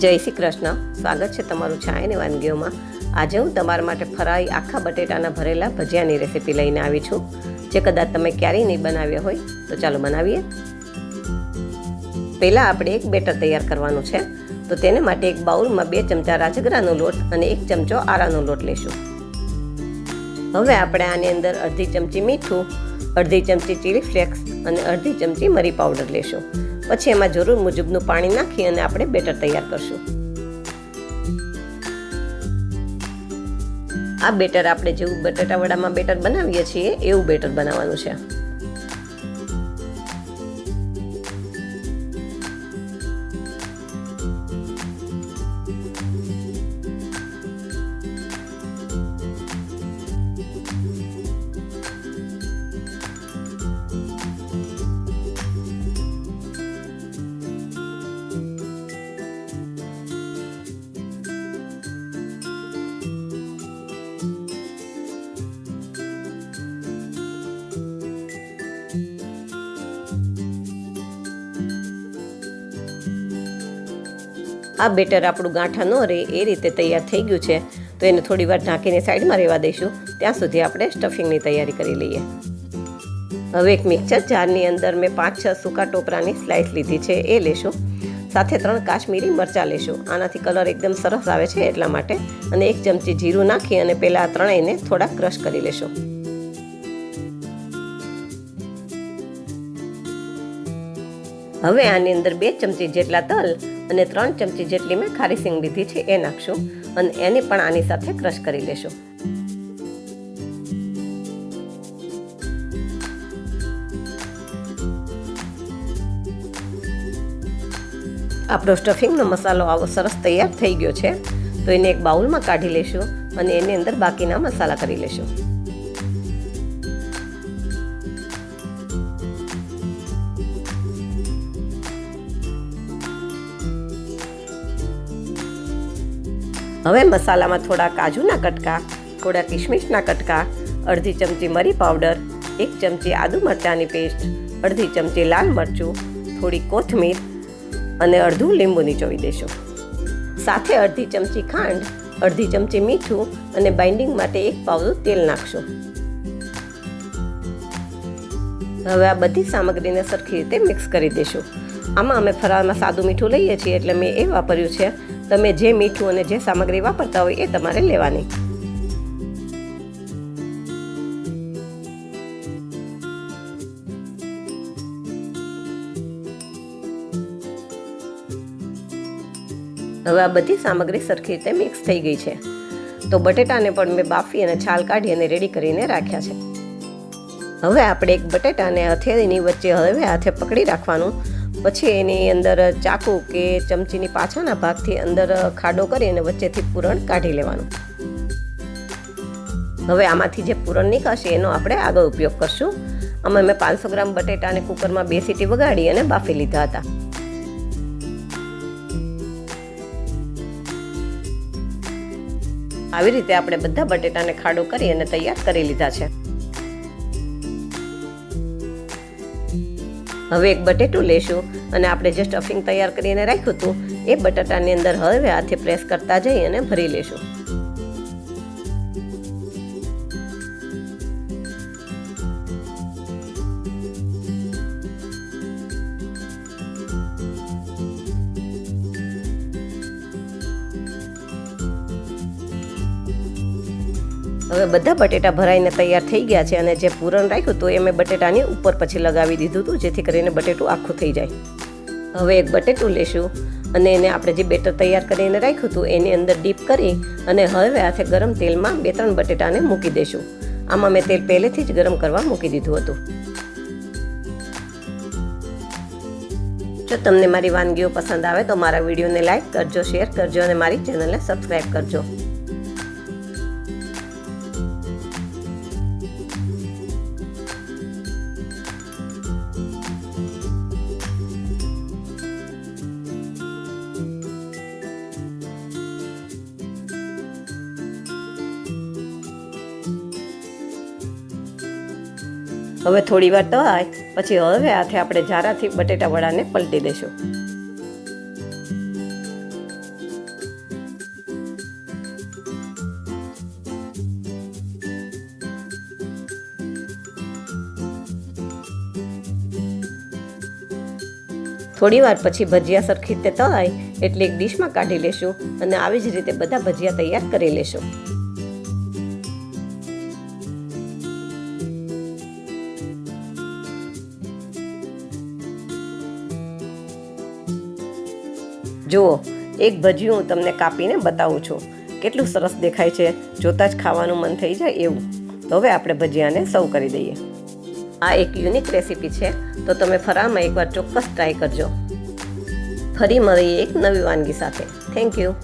જય શ્રી કૃષ્ણ. સ્વાગત છે તમારું છાયાની વાનગીઓમાં. આજે હું તમારા માટે ફરાઈ આખા બટેટાના ભરેલા ભજીયાની રેસીપી લઈને આવી છું. જે કદાચ તમે ક્યારેય નહીં બનાવ્યા હોય, તો ચાલો બનાવીએ. પહેલાં આપણે એક બેટર તૈયાર કરવાનું છે. તો તેને માટે એક બાઉલમાં બે ચમચા રાજગરાનો લોટ અને એક ચમચો આરાનો લોટ લેશું હવે આપણે આની અંદર અડધી ચમચી મીઠું અડધી ચમચી ચીલી ફ્લેક્સ અને અડધી ચમચી મરી પાવડર લેશું. પછી એમાં જરૂર મુજબનું પાણી નાખી અને આપણે બેટર તૈયાર કરશું. આ બેટર આપણે જેવું બટાટા વડામાં બેટર બનાવીએ છીએ, એવું બેટર બનાવવાનું છે. આ બેટર આપણું ગાંઠા ન રહે, એ રીતે તૈયાર થઈ ગયું છે. તો એને થોડી વાર ઢાંકીને સાઈડમાં રહેવા દઈશું. ત્યાં સુધી આપણે સ્ટફિંગની તૈયારી કરી લઈએ. હવે એક મિક્સર જારની અંદર મેં પાંચ, છ સૂકા ટોપરાની સ્લાઇસ લીધી છે, એ લેશું. સાથે ત્રણ કાશ્મીરી મરચાં લેશું. આનાથી કલર એકદમ સરસ આવે છે એટલા માટે. અને એક ચમચી જીરું નાખી અને પહેલાં ત્રણેયને થોડા ક્રશ કરી લેશું. હવે આની અંદર બે ચમચી જેટલા તલ અને ત્રણ ચમચી જેટલી મેં ખારી સિંગ લીધી છે, એ નાખશું અને એને પણ આની સાથે ક્રશ કરી લેશું. આપણો સ્ટફિંગનો મસાલો આવો સરસ તૈયાર થઈ ગયો છે, તો એને એક બાઉલમાં કાઢી લેશું અને એની અંદર બાકીના મસાલા કરી લેશું. હવે મસાલામાં થોડા કાજુના કટકા, થોડા કિશમિશના કટકા, અડધી ચમચી મરી પાવડર, એક ચમચી આદુ મરચાંની પેસ્ટ, અડધી ચમચી લાલ મરચું, થોડી કોથમીર અને અડધું લીંબુ નીચોવી દેશું. સાથે અડધી ચમચી ખાંડ, અડધી ચમચી મીઠું અને બાઇન્ડિંગ માટે એક પાવડું તેલ નાખશું. હવે આ બધી સામગ્રીને સરખી રીતે મિક્સ કરી દઈશું આમાં અમે ફરાળમાં સાદું મીઠું લઈએ છીએ એટલે મેં એ વાપર્યું છે. તમે જે મીઠું અને જે સામગ્રી વાપરતા હોય એ તમારે લેવાની. હવે આ બધી સામગ્રી સરખી રીતે મિક્સ થઈ ગઈ છે. તો બટેટાને પણ મેં બાફી અને છાલ કાઢી અને રેડી કરીને રાખ્યા છે. હવે આપણે એક બટેટાને હથેળીની વચ્ચે હવે હાથે પકડી રાખવાનું. પછી એની અંદર ચાકુ કે ચમચીની પાછળના ભાગથી અંદર ખાડો કરી અને વચ્ચેથી પૂરણ કાઢી લેવાનું. હવે આમાંથી જે પૂરણ નીકળશે એનો આપણે આગળ ઉપયોગ કરશું. આમાં મેં પાંચસો ગ્રામ બટેટાને કુકરમાં બે સીટી વગાડી અને બાફી લીધા હતા. આવી રીતે આપણે બધા બટેટાને ખાડો કરી અને તૈયાર કરી લીધા છે. હવે એક બટેટું લેશું અને આપણે જે સ્ટફિંગ તૈયાર કરીને રાખ્યું હતું. એ બટાટાની અંદર હવે હાથે પ્રેસ કરતા જઈ અને ભરી લેશું. હવે બધા બટેટા ભરાઈને તૈયાર થઈ ગયા છે અને જે પૂરણ રાખ્યું હતું એ મેં બટેટાની ઉપર પછી લગાવી દીધું હતું, જેથી કરીને બટેટું આખું થઈ જાય. હવે એક બટેટું લેશું અને એને આપણે જે બેટર તૈયાર કરીને રાખ્યું હતું, એની અંદર ડીપ કરી અને હવે હાથે ગરમ તેલમાં બે ત્રણ બટેટાને મૂકી દઈશું આમાં મેં તેલ પહેલેથી જ ગરમ કરવા મૂકી દીધું હતું. જો તમને મારી વાનગીઓ પસંદ આવે તો મારા વિડીયોને લાઇક કરજો, શેર કરજો અને મારી ચેનલને સબસ્ક્રાઈબ કરજો. હવે થોડી વાર તવાય, પછી હવે હાથે આપણે ઝારાથી બટેટા વડાને પલટી દઈશું થોડી વાર પછી ભજીયા સરખી રીતે તળાય એટલે એક ડીશમાં કાઢી લેશું અને આવી જ રીતે બધા ભજીયા તૈયાર કરી લેશું. જુઓ, એક ભજીયું હું તમને કાપીને બતાવું છું. કેટલું સરસ દેખાય છે. જોતાં જ ખાવાનું મન થઈ જાય એવું. તો હવે આપણે ભજીયાને સર્વ કરી દઈએ. આ એક યુનિક રેસીપી છે. તો તમે ફરામાં એકવાર ચોક્કસ ટ્રાય કરજો. ફરી મળીએ એક નવી વાનગી સાથે. Thank you